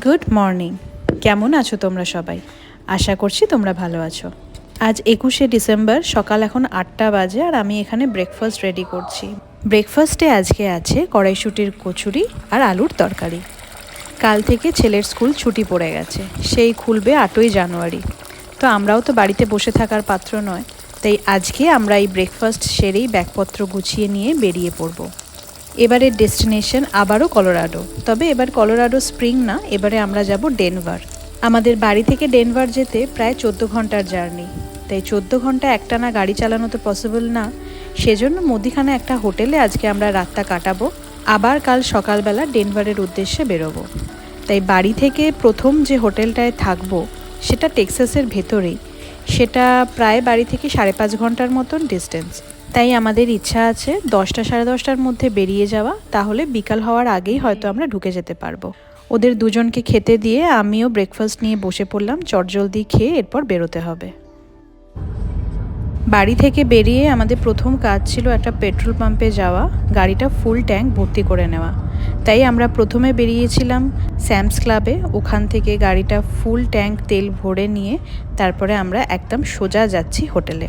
Good morning কেমন আছো তোমরা সবাই? আশা করছি তোমরা ভালো আছো। আজ একুশে ডিসেম্বর, সকাল এখন আটটা বাজে আর আমি এখানে ব্রেকফাস্ট রেডি করছি। ব্রেকফাস্টে আজকে আছে কড়াইশুটির কচুরি আর আলুর তরকারি। কাল থেকে ছেলের স্কুল ছুটি পড়ে গেছে, সেই খুলবে আটই জানুয়ারি। তো আমরাও তো বাড়িতে বসে থাকার পাত্র নয়, তাই আজকে আমরা এই ব্রেকফাস্ট সেরেই ব্যাগপত্র গুছিয়ে নিয়ে বেরিয়ে পড়ব। এবারের ডেস্টিনেশন আবারও কলোরাডো। তবে এবার কলোরাডো স্প্রিং না, এবারে আমরা যাব ডেনভার। আমাদের বাড়ি থেকে ডেনভার যেতে প্রায় চোদ্দ ঘণ্টার জার্নি। তাই চোদ্দ ঘণ্টা একটানা গাড়ি চালানো তো পসিবল না। সেজন্য মুদিখানা একটা হোটেলে আজকে আমরা রাতটা কাটাবো। আবার কাল সকালবেলা ডেনভারের উদ্দেশ্যে বেরোবো। তাই বাড়ি থেকে প্রথম যে হোটেলটায় থাকব, সেটা টেক্সাসের ভেতরেই। সেটা প্রায় বাড়ি থেকে সাড়ে পাঁচ ঘণ্টার মতন ডিস্টেন্স তাই আমাদের ইচ্ছা আছে দশটা সাড়ে দশটার মধ্যে বেরিয়ে যাওয়া। তাহলে বিকাল হওয়ার আগেই হয়তো আমরা ঢুকে যেতে পারব। ওদের দুজনকে খেতে দিয়ে আমিও ব্রেকফাস্ট নিয়ে বসে পড়লাম। চটজলদি খেয়ে এরপর বেরোতে হবে। বাড়ি থেকে বেরিয়ে আমাদের প্রথম কাজ ছিল একটা পেট্রোল পাম্পে যাওয়া, গাড়িটা ফুল ট্যাঙ্ক ভর্তি করে নেওয়া। তাই আমরা প্রথমে বেরিয়েছিলাম স্যামস ক্লাবে, ওখান থেকে গাড়িটা ফুল ট্যাঙ্ক তেল ভরে নিয়ে তারপরে আমরা একদম সোজা যাচ্ছি হোটেলে।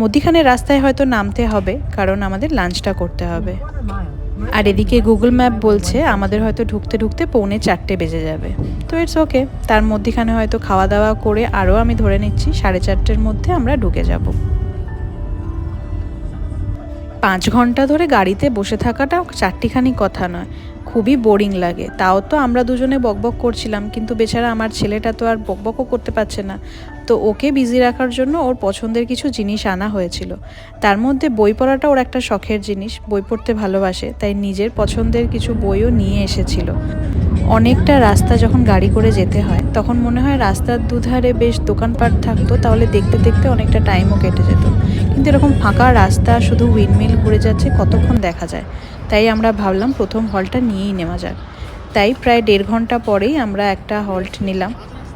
মধ্যিখানে রাস্তায় হয়তো নামতে হবে, কারণ আমাদের লাঞ্চটা করতে হবে। আর এদিকে গুগল ম্যাপ বলছে আমাদের হয়তো ঢুকতে ঢুকতে পৌনে চারটে বেজে যাবে। তো ইটস ওকে তার মধ্যিখানে হয়তো খাওয়া দাওয়া করে আরও আমি ধরে নিচ্ছি, সাড়ে চারটের মধ্যে আমরা ঢুকে যাব। পাঁচ ঘণ্টা ধরে গাড়িতে বসে থাকাটা চারটিখানি কথা নয়। খুবই বোরিং লাগে। তাও তো আমরা দুজনে বকবক করছিলাম, কিন্তু বেচারা আমার ছেলেটা তো আর বকবকও করতে পারছে না। তো ওকে বিজি রাখার জন্য ওর পছন্দের কিছু জিনিস আনা হয়েছিল। তার মধ্যে বই পড়াটা ওর একটা শখের জিনিস। বই পড়তে ভালোবাসে, তাই নিজের পছন্দের কিছু বইও নিয়ে এসেছিল। অনেকটা রাস্তা যখন গাড়ি করে যেতে হয়, তখন মনে হয় রাস্তার দুধারে বেশ দোকানপাট থাকতো, তাহলে দেখতে দেখতে অনেকটা টাইমও কেটে যেত। কিন্তু এরকম ফাঁকা রাস্তা শুধু উইন্ডমিল ঘুরে যাচ্ছে কতক্ষণ দেখা যায়? তাই আমরা ভাবলাম প্রথম হলটা নিয়েই নেওয়া যাক। তাই প্রায় দেড় ঘণ্টা পরেই আমরা একটা হল্ট নিলাম।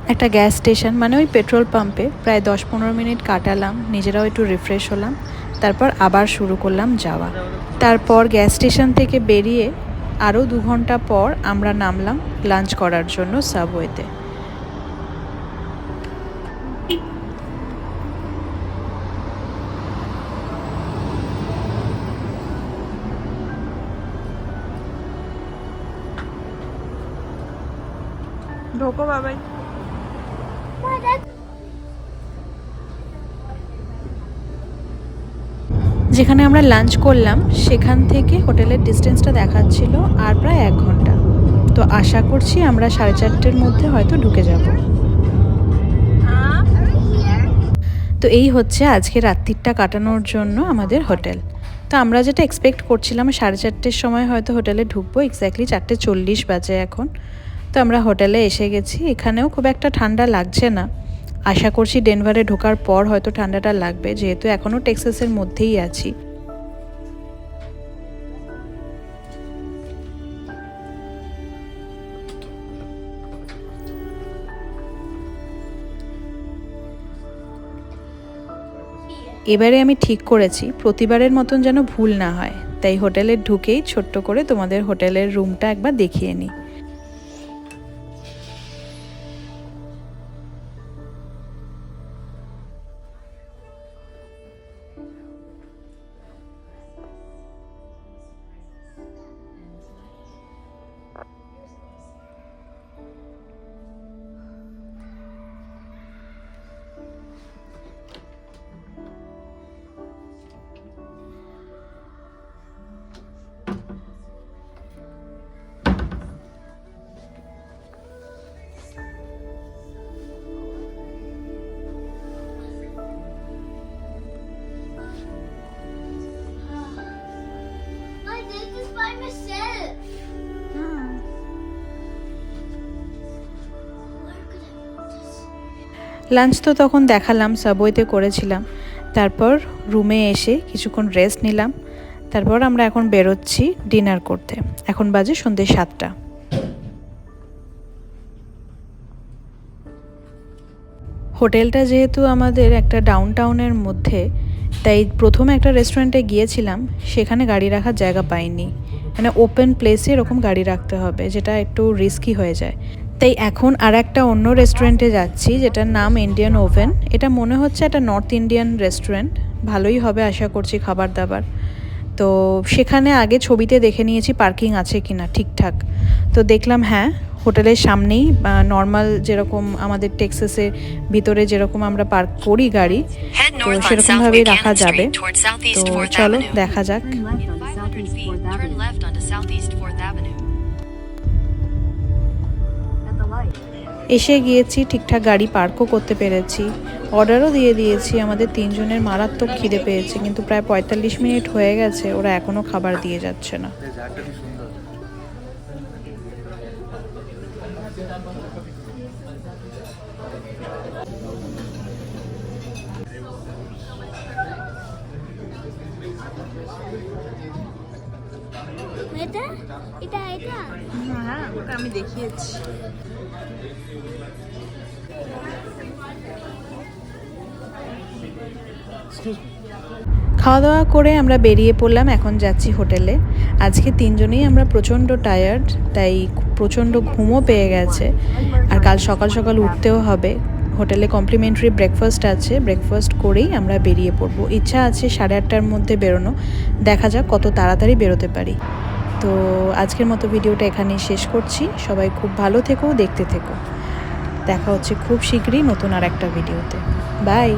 একটা গ্যাস স্টেশন মানে ওই পেট্রোল পাম্পে প্রায় দশ পনেরো মিনিট কাটালাম, নিজেরাও একটু রিফ্রেশ হলাম, তারপর আবার শুরু করলাম যাওয়া। তারপর গ্যাস স্টেশন থেকে বেরিয়ে আরও দু ঘণ্টা পর আমরা নামলাম লাঞ্চ করার জন্য সাবওয়েতে। ঢোকো বাবাই। যেখানে আমরা লাঞ্চ করলাম, সেখান থেকে হোটেলের ডিস্টেন্সটা দেখাচ্ছিল আর প্রায় এক ঘণ্টা। তো আশা করছি আমরা সাড়ে চারটের মধ্যে হয়তো ঢুকে যাব। তো এই হচ্ছে আজকে রাত্রিটা কাটানোর জন্য আমাদের হোটেল তো আমরা যেটা এক্সপেক্ট করছিলাম, সাড়ে চারটের সময় হয়তো হোটেলে ঢুকবো এক্স্যাক্টলি চারটে চল্লিশ বাজে এখন। তো আমরা হোটেলে এসে গেছি। এখানেও খুব একটা ঠান্ডা লাগছে না। আশা করছি ডেনভারে ঢোকার পর হয়তো ঠান্ডাটা লাগবে, যেহেতু এখনও টেক্সাসের মধ্যেই আছি। এবারে আমি ঠিক করেছি, প্রতিবারের মতন যেন ভুল না হয়। তাই হোটেলে ঢুকেই ছোট্ট করে তোমাদের হোটেলের রুমটা একবার দেখিয়ে নিই। লাঞ্চ তো তখন দেখালাম সাবওয়েতে করেছিলাম। তারপর রুমে এসে কিছুক্ষণ রেস্ট নিলাম। তারপর আমরা এখন বেরোচ্ছি ডিনার করতে। এখন বাজে সন্ধ্যে সাতটা। হোটেলটা যেহেতু আমাদের একটা ডাউন টাউনের মধ্যে, তাই প্রথমে একটা রেস্টুরেন্টে গিয়েছিলাম, সেখানে গাড়ি রাখার জায়গা পাইনি। মানে ওপেন প্লেসে এরকম গাড়ি রাখতে হবে, যেটা একটু রিস্কি হয়ে যায়। তাই এখন আর একটা অন্য রেস্টুরেন্টে যাচ্ছি যেটার নাম ইন্ডিয়ান ওভেন এটা মনে হচ্ছে একটা নর্থ ইন্ডিয়ান রেস্টুরেন্ট ভালোই হবে আশা করছি খাবার দাবার। তো সেখানে আগে ছবিতে দেখে নিয়েছি পার্কিং আছে কি না ঠিকঠাক। তো দেখলাম হ্যাঁ হোটেলের সামনেই নর্মাল যেরকম আমাদের টেক্সাসের ভিতরে যেরকম আমরা পার্ক করি গাড়ি তো সেরকমভাবেই রাখা যাবে। তো 4th চলো Avenue. দেখা যাক। এসে গিয়েছি, ঠিকঠাক গাড়ি পার্কও করতে পেরেছি। অর্ডারও দিয়ে দিয়েছি, আমাদের তিনজনের মারাত্মক খিদে পেয়েছে, কিন্তু প্রায় পঁয়তাল্লিশ মিনিট হয়ে গেছে, ওরা এখনও খাবার দিয়ে যাচ্ছে না। এটা? এটা এটা? হ্যাঁ ওটা আমি দেখিয়েছি। খাওয়া দাওয়া করে আমরা বেরিয়ে পড়লাম এখন যাচ্ছি হোটেলে। আজকে তিনজনেই আমরা প্রচণ্ড টায়ার্ড তাই প্রচণ্ড ঘুমও পেয়ে গেছে। আর কাল সকাল সকাল উঠতেও হবে। হোটেলে কমপ্লিমেন্টারি ব্রেকফাস্ট আছে ব্রেকফাস্ট করেই আমরা বেরিয়ে পড়ব। ইচ্ছা আছে সাড়ে আটটার মধ্যে বেরোনো। দেখা যাক কত তাড়াতাড়ি বেরোতে পারি। তো আজকের মতো ভিডিওটা এখানেই শেষ করছি। সবাই খুব ভালো থেকো, দেখতে থেকো। দেখা হচ্ছে খুব শীঘ্রই নতুন আর একটা ভিডিওতে। বাই!